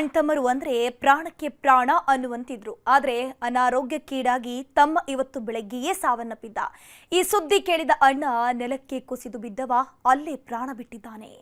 ಅಣ್ತಮ್ಮರು ಅಂದ್ರೆ ಪ್ರಾಣಕ್ಕೆ ಪ್ರಾಣ ಅನ್ನುವಂತಿದ್ರು. ಆದ್ರೆ ಅನಾರೋಗ್ಯಕ್ಕೀಡಾಗಿ ತಮ್ಮ ಇವತ್ತು ಬೆಳಗ್ಗೆಯೇ ಸಾವನ್ನಪ್ಪಿದ್ದ. ಈ ಸುದ್ದಿ ಕೇಳಿದ ಅಣ್ಣ ನೆಲಕ್ಕೆ ಕುಸಿದು ಬಿದ್ದವ ಅಲ್ಲೇ ಪ್ರಾಣ ಬಿಟ್ಟಿದ್ದಾನೆ.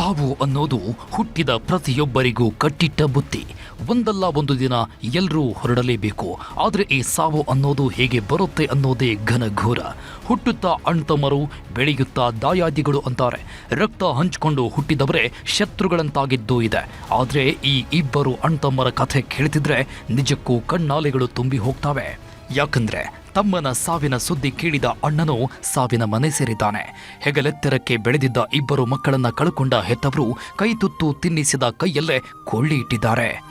ಸಾವು ಅನ್ನೋದು ಹುಟ್ಟಿದ ಪ್ರತಿಯೊಬ್ಬರಿಗೂ ಕಟ್ಟಿಟ್ಟ ಬುತ್ತಿ. ಒಂದಲ್ಲ ಒಂದು ದಿನ ಎಲ್ಲರೂ ಹೊರಡಲೇಬೇಕು. ಆದರೆ ಈ ಸಾವು ಅನ್ನೋದು ಹೇಗೆ ಬರುತ್ತೆ ಅನ್ನೋದೇ ಘನಘೋರ ಹುಟ್ಟುತ್ತಾ ಅಣ್ತಮ್ಮರು ಬೆಳೆಯುತ್ತಾ ದಾಯಾದಿಗಳು ಅಂತಾರೆ. ರಕ್ತ ಹಂಚಿಕೊಂಡು ಹುಟ್ಟಿದವರೇ ಶತ್ರುಗಳಂತಾಗಿದ್ದೂ ಇದೆ. ಆದರೆ ಈ ಇಬ್ಬರು ಅಣ್ತಮ್ಮರ ಕಥೆ ಕೇಳ್ತಿದ್ರೆ ನಿಜಕ್ಕೂ ಕಣ್ಣಾಲೆಗಳು ತುಂಬಿ ಹೋಗ್ತವೆ. ಯಾಕಂದ್ರೆ ತಮ್ಮನ ಸಾವಿನ ಸುದ್ದಿ ಕೇಳಿದ ಅಣ್ಣನು ಸಾವಿನ ಮನೆ ಸೇರಿದ್ದಾನೆ. ಹೆಗಲೆತ್ತರಕ್ಕೆ ಬೆಳೆದಿದ್ದ ಇಬ್ಬರು ಮಕ್ಕಳನ್ನ ಕಳ್ಕೊಂಡ ಹೆತ್ತವರು ಕೈ ತುತ್ತು ತಿನ್ನಿಸಿದ ಕೈಯಲ್ಲೇ ಕೊಳ್ಳಿ ಇಟ್ಟಿದ್ದಾರೆ.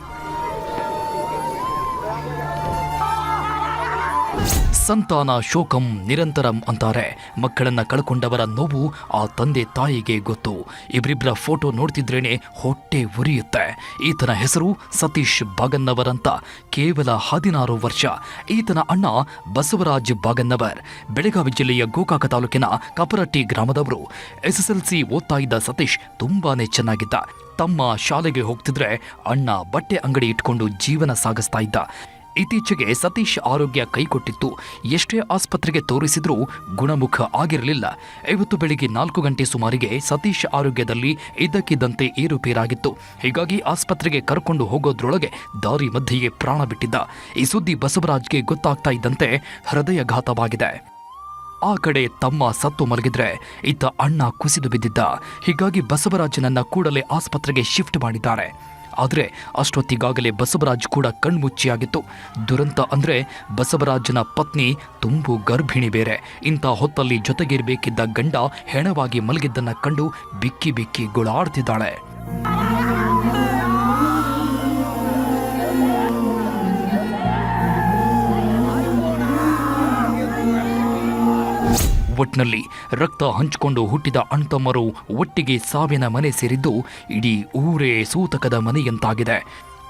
ಸಂತಾನ ಶೋಕಂ ನಿರಂತರಂ ಅಂತಾರೆ. ಮಕ್ಕಳನ್ನ ಕಳ್ಕೊಂಡವರ ನೋವು ಆ ತಂದೆ ತಾಯಿಗೆ ಗೊತ್ತು. ಇಬ್ರಿಬ್ರ ಫೋಟೋ ನೋಡ್ತಿದ್ರೇನೆ ಹೊಟ್ಟೆ ಉರಿಯುತ್ತೆ. ಈತನ ಹೆಸರು ಸತೀಶ್ ಬಾಗನ್ನವರಂತ. ಕೇವಲ ಹದಿನಾರು ವರ್ಷ. ಈತನ ಅಣ್ಣ ಬಸವರಾಜ್ ಬಾಗನ್ನವರ್. ಬೆಳಗಾವಿ ಜಿಲ್ಲೆಯ ಗೋಕಾಕ ತಾಲೂಕಿನ ಕಪರಟ್ಟಿ ಗ್ರಾಮದವರು. ಎಸ್ಎಸ್ಎಲ್ಸಿ ಓದ್ತಾ ಇದ್ದ ಸತೀಶ್ ತುಂಬಾನೇ ಚೆನ್ನಾಗಿದ್ದ. ತಮ್ಮ ಶಾಲೆಗೆ ಹೋಗ್ತಿದ್ರೆ ಅಣ್ಣ ಬಟ್ಟೆ ಅಂಗಡಿ ಇಟ್ಕೊಂಡು ಜೀವನ ಸಾಗಿಸ್ತಾ ಇದ್ದ. ಇತ್ತೀಚೆಗೆ ಸತೀಶ್ ಆರೋಗ್ಯ ಕೈಕೊಟ್ಟಿತ್ತು. ಎಷ್ಟೇ ಆಸ್ಪತ್ರೆಗೆ ತೋರಿಸಿದ್ರೂ ಗುಣಮುಖ ಆಗಿರಲಿಲ್ಲ. ಇವತ್ತು ಬೆಳಿಗ್ಗೆ ನಾಲ್ಕು ಗಂಟೆ ಸುಮಾರಿಗೆ ಸತೀಶ್ ಆರೋಗ್ಯದಲ್ಲಿ ಇದ್ದಕ್ಕಿದ್ದಂತೆ ಏರುಪೇರಾಗಿತ್ತು. ಹೀಗಾಗಿ ಆಸ್ಪತ್ರೆಗೆ ಕರ್ಕೊಂಡು ಹೋಗೋದ್ರೊಳಗೆ ದಾರಿ ಮಧ್ಯೆಯೇ ಪ್ರಾಣ ಬಿಟ್ಟಿದ್ದ. ಈ ಸುದ್ದಿ ಬಸವರಾಜ್ಗೆ ಗೊತ್ತಾಗ್ತಾ ಇದ್ದಂತೆ ಹೃದಯಘಾತವಾಗಿದೆ. ಆ ಕಡೆ ತಮ್ಮ ಸತ್ತು ಮಲಗಿದ್ರೆ ಇತ್ತ ಅಣ್ಣ ಕುಸಿದು ಬಿದ್ದಿದ್ದ. ಹೀಗಾಗಿ ಬಸವರಾಜನನ್ನ ಕೂಡಲೇ ಆಸ್ಪತ್ರೆಗೆ ಶಿಫ್ಟ್ ಮಾಡಿದ್ದಾರೆ. ಆದರೆ ಅಷ್ಟೊತ್ತಿಗಾಗಲೇ ಬಸವರಾಜ್ ಕೂಡ ಕಣ್ಮುಚ್ಚಿಯಾಗಿತ್ತು. ದುರಂತ ಅಂದರೆ ಬಸವರಾಜನ ಪತ್ನಿ ತುಂಬು ಗರ್ಭಿಣಿ ಬೇರೆ. ಇಂಥ ಹೊತ್ತಲ್ಲಿ ಜೊತೆಗಿರಬೇಕಿದ್ದ ಗಂಡ ಹೆಣವಾಗಿ ಮಲಗಿದ್ದನ್ನ ಕಂಡು ಬಿಕ್ಕಿ ಬಿಕ್ಕಿ ಗುಳಾಡ್ತಿದ್ದಾಳೆ. ಒಟ್ನಲ್ಲಿ ರಕ್ತ ಹಂಚಿಕೊಂಡು ಹುಟ್ಟಿದ ಅಣ್ತಮ್ಮರು ಒಟ್ಟಿಗೆ ಸಾವಿನ ಮನೆ ಸೇರಿದ್ದು ಇಡೀ ಊರೇ ಸೂತಕದ ಮನೆಯಂತಾಗಿದೆ.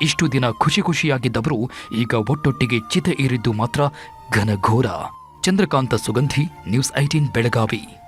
ಇಷ್ಟು ದಿನ ಖುಷಿ ಖುಷಿಯಾಗಿದ್ದವರು ಈಗ ಒಟ್ಟೊಟ್ಟಿಗೆ ಚಿತೆ ಏರಿದ್ದು ಮಾತ್ರ ಘನಘೋರ. Chandrakant Sugandhi, news eighteen Belagavi.